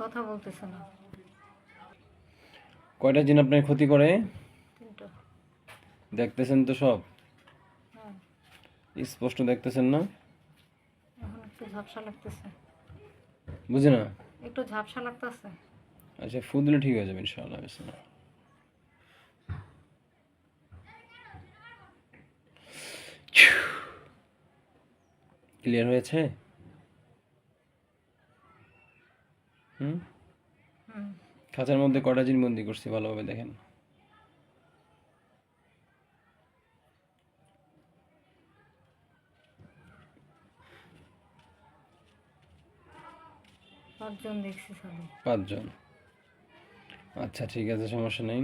কথা বলতেছে না। কয়টা জিন আপনার ক্ষতি করে? দেখতেছেন তো সব? হ্যাঁ। স্পষ্ট দেখতেছেন না? একটু ঝাপসা লাগতেছে। বুঝি না? একটু ঝাপসা লাগতেছে। আচ্ছা ফু দিলে ঠিক হয়ে যাবে ইনশাআল্লাহ বিসমিল্লাহ। ক্লিয়ার হয়েছে? হুম? খাঁচার মধ্যে কটা জিন বন্দি করছি ভালোভাবে দেখেন। পাঁচজন দেখছি পাঁচজন। আচ্ছা ঠিক আছে সমস্যা নেই।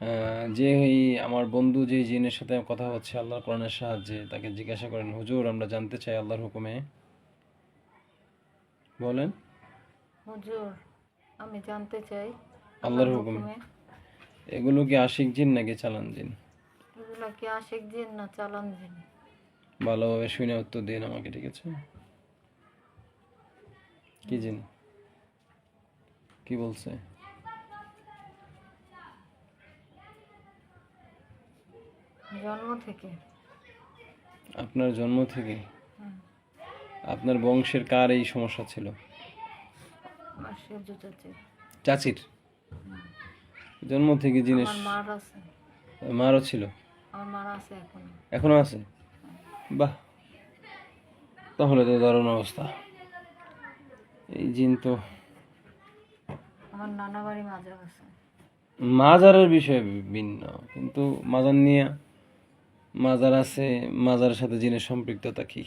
আহ, যে এই আমার বন্ধু যে জিনের সাথে কথা হচ্ছে আল্লাহর কোরআনের সাহায্যে তাকে জিজ্ঞাসা করেন হুজুর আমরা জানতে চাই আল্লাহর হুকুমে? বলেন। হুজুর আমি জানতে চাই আল্লাহর হুকুমে। এগুলো কি আশিক জিন নাকি চালান জিন? এগুলা কি আশেক জিন না চালান জিন? ভালোভাবে শুনে উত্তর দিন আমাকে ঠিক আছে? কি জিন? কি বলছে? জন্ম থেকে। আপনার জন্ম থেকে? আপনার বংশের কার এই সমস্যা ছিল? চাচির? জন্ম থেকে জিনিস মারও ছিল? এখন। আছে? বাহ। তাহলে তো দারুণ অবস্থা। এই জিন তো আমার নানা বাড়ি মাঝে আছে। মাজারের বিষয়ে ভিন্ন কিন্তু মাজার নিয়ে মাজার আছে মাজারের সাথে জিনের সম্পৃক্ততা কি?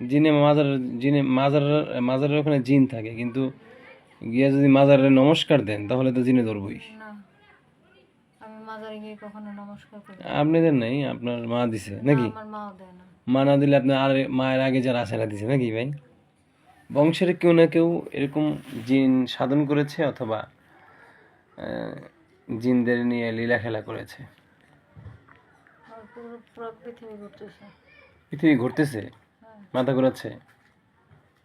জিনে মাজার জিনে মাজার মাজারের ওখানে জিন থাকে কিন্তু গিয়ে যদি মাজারে নমস্কার দেন তাহলে তো জিনে ধরবই। না আমি মাজারে গিয়ে কখনো নমস্কার করি না। আপনাদের নাই আপনার মা দিছে নাকি? মা না দিলে আপনার আর মায়ের আগে যারা না দিছে নাকি ভাই? বংশের কেউ না কেউ এরকম জিন সাধন করেছে অথবা জিনদের নিয়ে লীলা খেলা করেছে ঘুরতেছে। পৃথিবী ঘুরতেছে? হ্যাঁ। মাথা ঘোরাচ্ছে?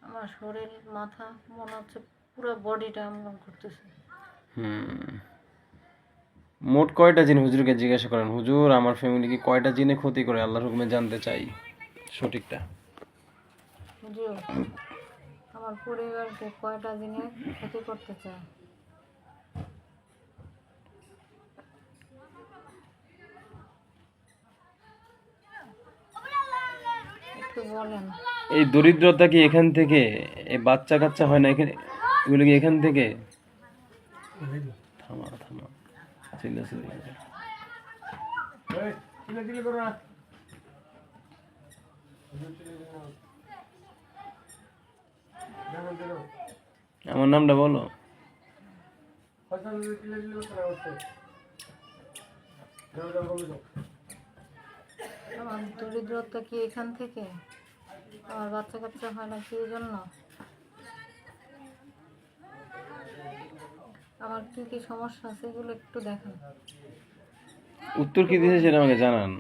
আমার শরীর মাথা মনে হচ্ছে পুরো বডিটা আমার ঘুরতেছে হুম। মোট কয়টা জিন হুজুরকে জিজ্ঞাসা করেন? হুজুর আমার ফ্যামিলি কি কয়টা জিনে ক্ষতি করে? আল্লাহর হুকুমে জানতে চাই। সঠিকটা। বুঝিও আমার পরিবারকে কয়টা দিনে ক্ষতি করতে চায়? একটু বলেন। এই দরিদ্রতা কি এখান থেকে এই বাচ্চা কাচ্চা হয় না এখানে? এগুলো কি এখান থেকে? থামা থামা। চিল্লা চিল্লা আমার নামটা বলো। দরিদ্রতা কি এখান থেকে? আমার বাচ্চা কাচ্চা হয় না এই জন্য। আমার কি কি সমস্যা আছে এগুলো একটু দেখান। উত্তর কি দিয়েছে সেটা আমাকে জানান।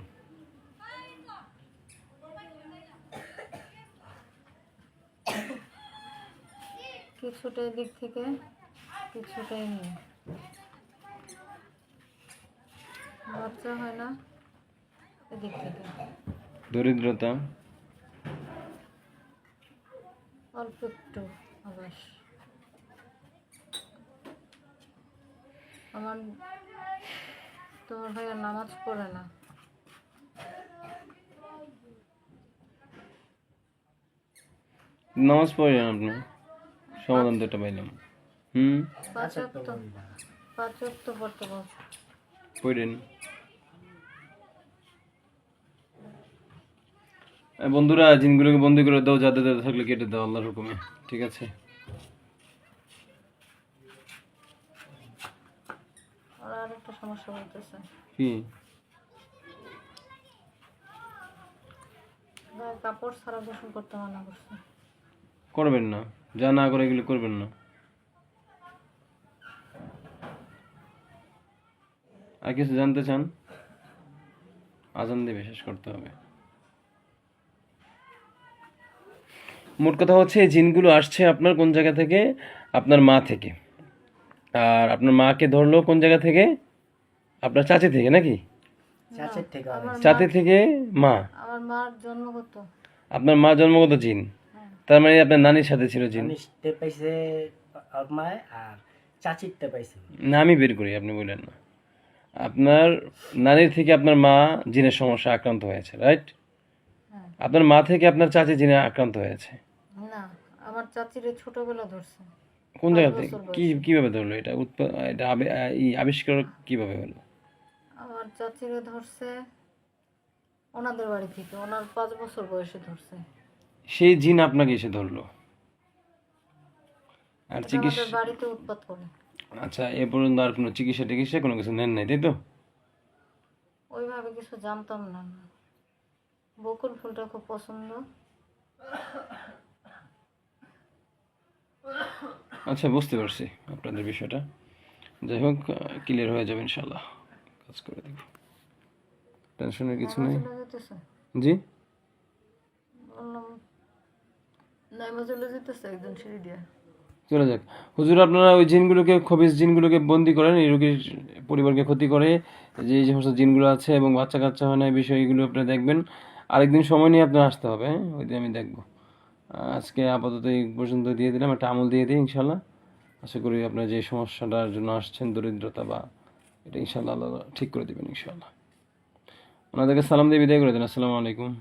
কিছুটা এদিক থেকে কিছুটাই নেই। বাচ্চা হয় না এদিক থেকে। দরিদ্রতা। অল্প একটু আবাস আমার তোমার ভাইয়া নামাজ পড়ে না। নামাজ পড়েন আপনি? সমাধান তো এটা পাইলাম। হুম? পাঁচ অক্ট পাঁচ অক্ট পড়তে বলছে পড়েন এই বন্ধুরা জিনগুলোকে বন্দি করে দাও যাদের যাদের থাকলে কেটে দাও আল্লাহর হুকুমে। ঠিক আছে? আর আর একটা সমস্যা বলতেছে। কি? কাপড় ছাড়া গোসল করতে মানা করছে। করবেন না। যা না করে এগুলো করবেন না। আর কিছু জানতে চান? আজান দিয়ে শেষ করতে হবে। মোট কথা হচ্ছে এই জিনগুলো আসছে আপনার কোন জায়গা থেকে? আপনার মা থেকে। আর আপনার মাকে ধরলো কোন জায়গা থেকে? আপনার চাচি থেকে নাকি? চাচের থেকে আমার চাচি থেকে মা? আমার মার জন্মগত। আপনার মা জন্মগত জিন? তার মানে আপনার নানির সাথে ছিল জিন? আর পাইছে। না আমি বের করি আপনি বললেন না। আপনার নানির থেকে আপনার মা জিনের সমস্যা আক্রান্ত হয়েছে রাইট? হ্যাঁ। আপনার মা থেকে আপনার চাচি জিনে আক্রান্ত হয়েছে। না আমার চাচিরে ছোটবেলা ধরছে। কোন জায়গা থেকে কি কীভাবে ধরলো এটা? এটা আবি- আবিষ্কার কীভাবে হলো? আমার চাচিরে ধরছে ওনাদের বাড়ি থেকে। ওনার পাঁচ বছর বয়সে ধরছে। সেই জিন আপনাকে এসে ধরলো? আর চিকিৎসা বাড়িতে উৎপাত করে। আচ্ছা এ পর্যন্ত আর কোনো চিকিৎসা টিকিৎসা কোনো কিছু নেন নাই তাই তো? ওইভাবে কিছু জানতাম না। বকুল ফুলটা খুব পছন্দ। আচ্ছা বুঝতে পারছি আপনাদের বিষয়টা। যাই হোক ক্লিয়ার হয়ে যাবে ইনশাল্লাহ কাজ করে দেব টেনশনের কিছু নেই? জি? চলে যাক। হুজুর আপনারা ওই জিনগুলোকে খবিস জিনগুলোকে বন্দি করেন এই রোগীর পরিবারকে ক্ষতি করে। যে সমস্ত জিনগুলো আছে এবং বাচ্চা কাচ্চা হয় না এই বিষয়গুলো আপনি দেখবেন। আরেকদিন সময় নিয়ে আপনার আসতে হবে হ্যাঁ? ওই দিন আমি দেখব। আজকে আপাতত এই পর্যন্ত দিয়ে দিলাম, একটা আমল দিয়ে দিই ইনশাল্লাহ আশা করি আপনার যে সমস্যাটার জন্য আসছেন, দরিদ্রতা বা এটা ইনশাল্লাহ আল্লাহ ঠিক করে দেবেন ইনশাল্লাহ ওনাদেরকে সালাম দিয়ে বিদায় করে দেন। আসসালামু আলাইকুম।